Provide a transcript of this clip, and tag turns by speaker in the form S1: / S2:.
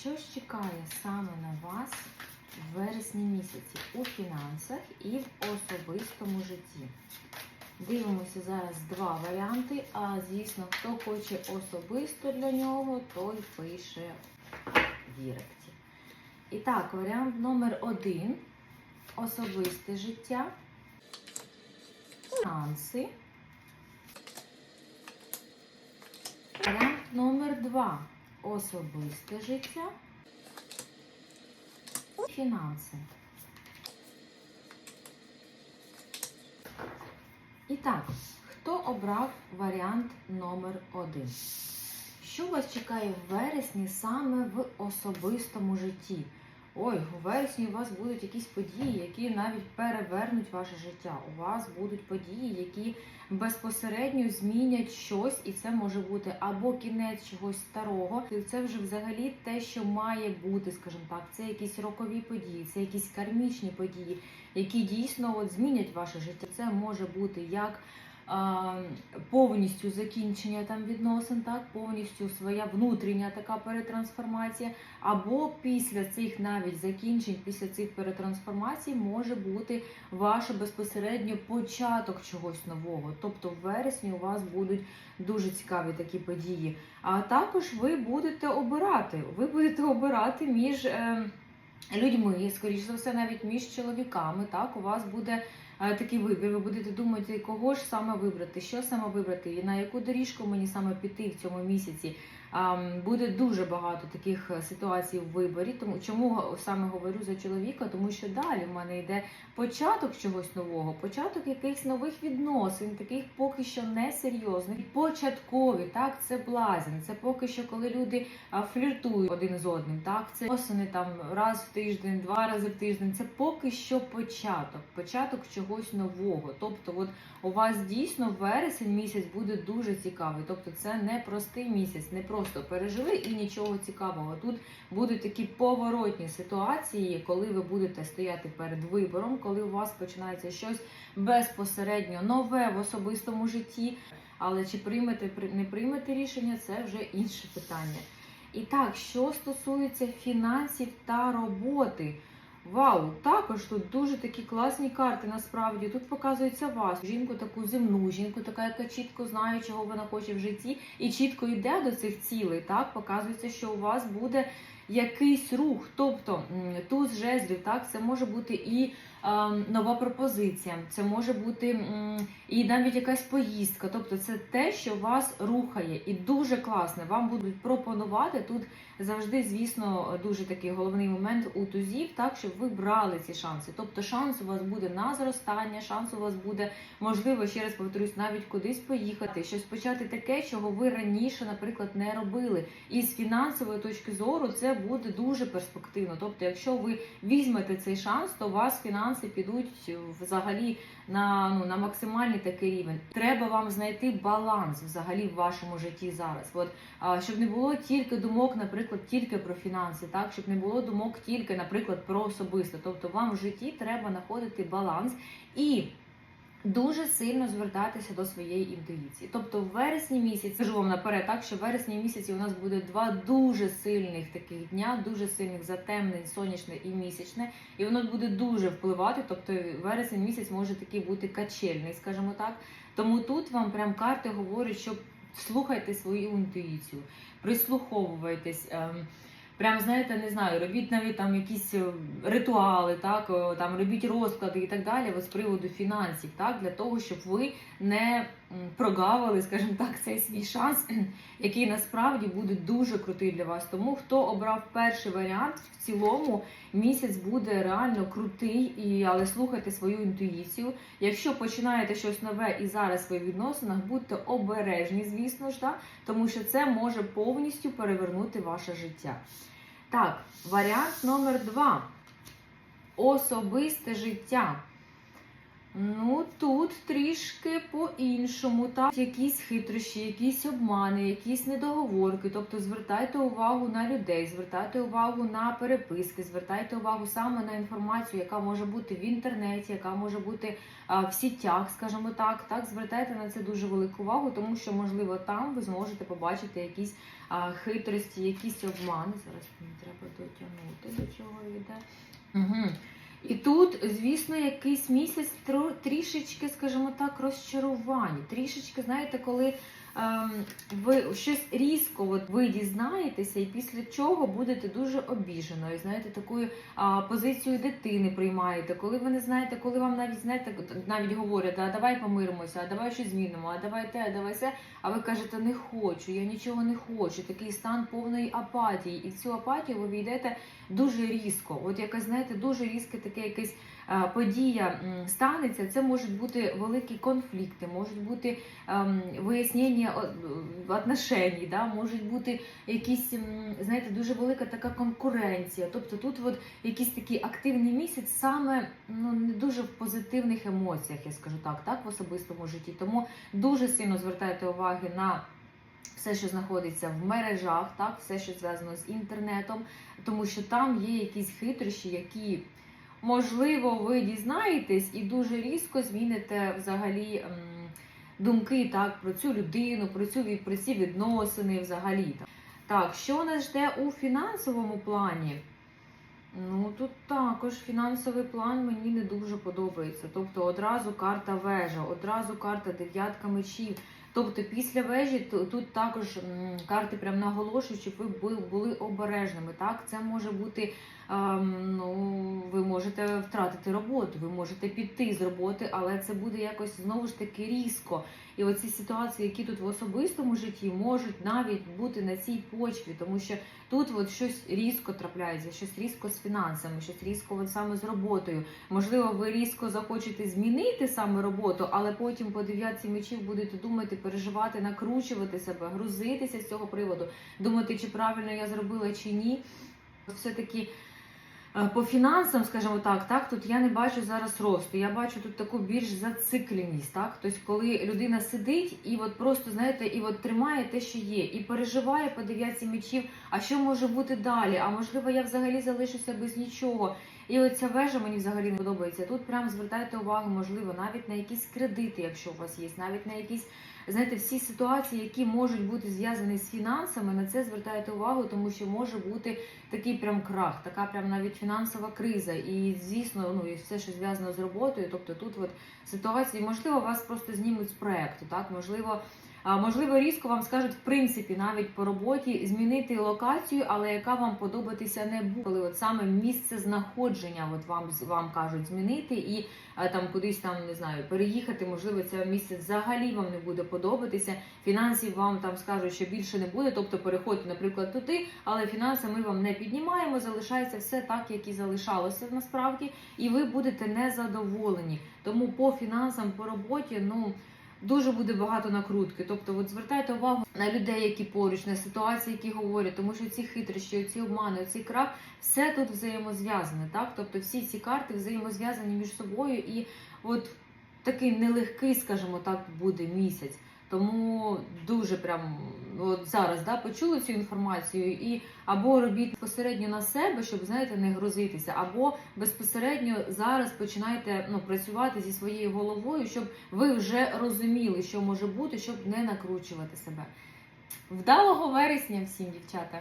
S1: Що ж чекає саме на вас в вересні місяці у фінансах і в особистому житті? Дивимося зараз два варіанти. А звісно, хто хоче особисто для нього, той пише в. І так, варіант номер один особисте життя, фінанси. Варіант номер два особисте життя, фінанси. І так, хто обрав варіант номер один? Що вас чекає в вересні саме в особистому житті? Ой, у вересні у вас будуть якісь події, які навіть перевернуть ваше життя. У вас будуть події, які безпосередньо змінять щось, і це може бути або кінець чогось старого. і Це вже взагалі те, що має бути, скажімо так. Це якісь рокові події, це якісь кармічні події, які дійсно от змінять ваше життя. Це може бути як повністю закінчення там відносин, так повністю своя внутрішня така перетрансформація. Або після цих навіть закінчень, після цих перетрансформацій може бути ваш безпосередньо початок чогось нового. Тобто в вересні у вас будуть дуже цікаві такі події. А також ви будете обирати. Ви будете обирати між. Е, Людьми, скоріш за все, навіть між чоловіками, так у вас буде такий вибір. Ви будете думати, кого ж саме вибрати, що саме вибрати, і на яку доріжку мені саме піти в цьому місяці. Буде дуже багато таких е, ситуацій в виборі. Тому чому саме говорю за чоловіка? Тому що далі в мене йде початок чогось нового, початок якихось нових відносин, таких поки що несерйозних, початкові. Так, це блазень. Це поки що, коли люди фліртують один з одним. Так, це осени там раз в тиждень, два рази в тиждень. Це поки що початок, початок чогось нового. Тобто, от у вас дійсно вересень місяць буде дуже цікавий. Тобто, це не простий місяць, не просто пережили і нічого цікавого. Тут будуть такі поворотні ситуації, коли ви будете стояти перед вибором, коли у вас починається щось безпосередньо нове в особистому житті. Але чи приймете при- не приймете рішення, це вже інше питання. І так, що стосується фінансів та роботи. Вау, також тут дуже такі класні карти. Насправді тут показується вас, жінку таку земну, жінку, така, яка чітко знає, чого вона хоче в житті, і чітко йде до цих цілей. Так показується, що у вас буде якийсь рух. Тобто туз жезлів, так це може бути і нова пропозиція, це може бути і навіть якась поїздка. Тобто, це те, що вас рухає, і дуже класне. Вам будуть пропонувати тут завжди, звісно, дуже такий головний момент у тузів, так щоб ви брали ці шанси. Тобто, шанс у вас буде на зростання, шанс у вас буде можливо, ще раз повторюсь, навіть кудись поїхати, щось почати таке, чого ви раніше, наприклад, не робили. І з фінансової точки зору це буде дуже перспективно. Тобто, якщо ви візьмете цей шанс, то вас фінанси підуть взагалі на, ну, на максимальний такий рівень. Треба вам знайти баланс взагалі в вашому житті зараз. От а, щоб не було тільки думок, наприклад, тільки про фінанси, так щоб не було думок тільки, наприклад, про особисте. Тобто, вам в житті треба знаходити баланс і. Дуже сильно звертатися до своєї інтуїції. Тобто, в вересні місяці кажу вам наперед, так що в вересні місяці у нас буде два дуже сильних таких дня, дуже сильних затемнень, сонячне і місячне, і воно буде дуже впливати. Тобто, вересень місяць може такий бути качельний, скажімо так. Тому тут вам прям карти говорять, що слухайте свою інтуїцію, прислуховуйтесь. Ем, Прям знаєте, не знаю, робіть навіть там якісь е, ритуали, так е, там робіть розклади і так далі. З приводу фінансів, так для того, щоб ви не прогавили, скажімо так, цей свій шанс, який насправді буде дуже крутий для вас. Тому хто обрав перший варіант, в цілому місяць буде реально крутий, і але слухайте свою інтуїцію. Якщо починаєте щось нове і зараз в відносинах, будьте обережні, звісно ж, так, тому що це може повністю перевернути ваше життя. Так, варіант номер два. Особисте життя. Ну, тут трішки по-іншому, так? Якісь хитрощі, якісь обмани, якісь недоговорки. Тобто звертайте увагу на людей, звертайте увагу на переписки, звертайте увагу саме на інформацію, яка може бути в інтернеті, яка може бути а, в сітях, скажімо так. Так, звертайте на це дуже велику увагу, тому що, можливо, там ви зможете побачити якісь а, хитрості, якісь обмани. Зараз мені треба дотягнути, до чого йде. Угу. І тут, звісно, якийсь місяць трішечки, скажімо так, розчарувань. Трішечки, знаєте, коли ви щось різко от ви дізнаєтеся, і після чого будете дуже обіженою. Знаєте, такою а, позицію дитини приймаєте, коли ви не знаєте, коли вам навіть знаєте, навіть говорять, а давай помиримося, а давай щось змінимо, а давай те, а давай все. А ви кажете, не хочу, я нічого не хочу. Такий стан повної апатії. І в цю апатію ви війдете дуже різко. От якась, знаєте, дуже різке таке якесь подія станеться. Це можуть бути великі конфлікти, можуть бути ем, вияснення о- да? можуть бути якісь, знаєте, дуже велика така конкуренція. Тобто тут от якийсь такий активний місяць саме ну, не дуже в позитивних емоціях, я скажу так, так, в особистому житті. Тому дуже сильно звертайте уваги на все, що знаходиться в мережах, так, все, що зв'язано з інтернетом, тому що там є якісь хитрощі, які, можливо, ви дізнаєтесь і дуже різко зміните взагалі думки так, про цю людину, про, цю, про ці відносини взагалі. Так, що нас жде у фінансовому плані? Ну, тут також фінансовий план мені не дуже подобається. Тобто одразу карта вежа, одразу карта дев'ятка мечів. Тобто після вежі тут також карти прям наголошують, щоб ви були обережними. Так, це може бути. Ну, ви можете втратити роботу, ви можете піти з роботи, але це буде якось знову ж таки різко. І оці ситуації, які тут в особистому житті, можуть навіть бути на цій почві, тому що тут от щось різко трапляється, щось різко з фінансами, щось різко от саме з роботою. Можливо, ви різко захочете змінити саме роботу, але потім по дев'ятці мечів будете думати, переживати, накручувати себе, грузитися з цього приводу, думати, чи правильно я зробила чи ні. Все-таки по фінансам, скажімо так, так, тут я не бачу зараз росту. Я бачу тут таку більш зацикленість, так. Тобто, коли людина сидить і от просто знаєте, і от тримає те, що є, і переживає по дев'ятці мечів, а що може бути далі? А можливо, я взагалі залишуся без нічого. І оця вежа мені взагалі не подобається. Тут прям звертайте увагу, можливо, навіть на якісь кредити, якщо у вас є, навіть на якісь, знаєте, всі ситуації, які можуть бути зв'язані з фінансами, на це звертайте увагу, тому що може бути такий прям крах, така прям навіть фінансова криза. І звісно, ну і все, що зв'язано з роботою. Тобто тут от ситуації, можливо, вас просто знімуть з проекту, так можливо. Можливо, різко вам скажуть, в принципі, навіть по роботі змінити локацію, але яка вам подобатися не буде. Коли от саме місце знаходження, от вам вам кажуть змінити і там кудись там не знаю, переїхати. Можливо, це місце взагалі вам не буде подобатися. Фінансів вам там скажуть, що більше не буде. Тобто переходьте, наприклад, туди, але фінанси ми вам не піднімаємо. Залишається все так, як і залишалося насправді, і ви будете незадоволені. Тому по фінансам, по роботі, ну. Дуже буде багато накрутки. Тобто, от звертайте увагу на людей, які поруч, на ситуації, які говорять, тому що ці хитрощі, ці обмани, ці крах, все тут взаємозв'язане. Так, тобто всі ці карти взаємозв'язані між собою, і от такий нелегкий, скажімо так, буде місяць. Тому дуже прям от зараз да, почули цю інформацію і або робіть безпосередньо на себе, щоб знаєте, не грузитися, або безпосередньо зараз починайте ну, працювати зі своєю головою, щоб ви вже розуміли, що може бути, щоб не накручувати себе. Вдалого вересня всім, дівчата!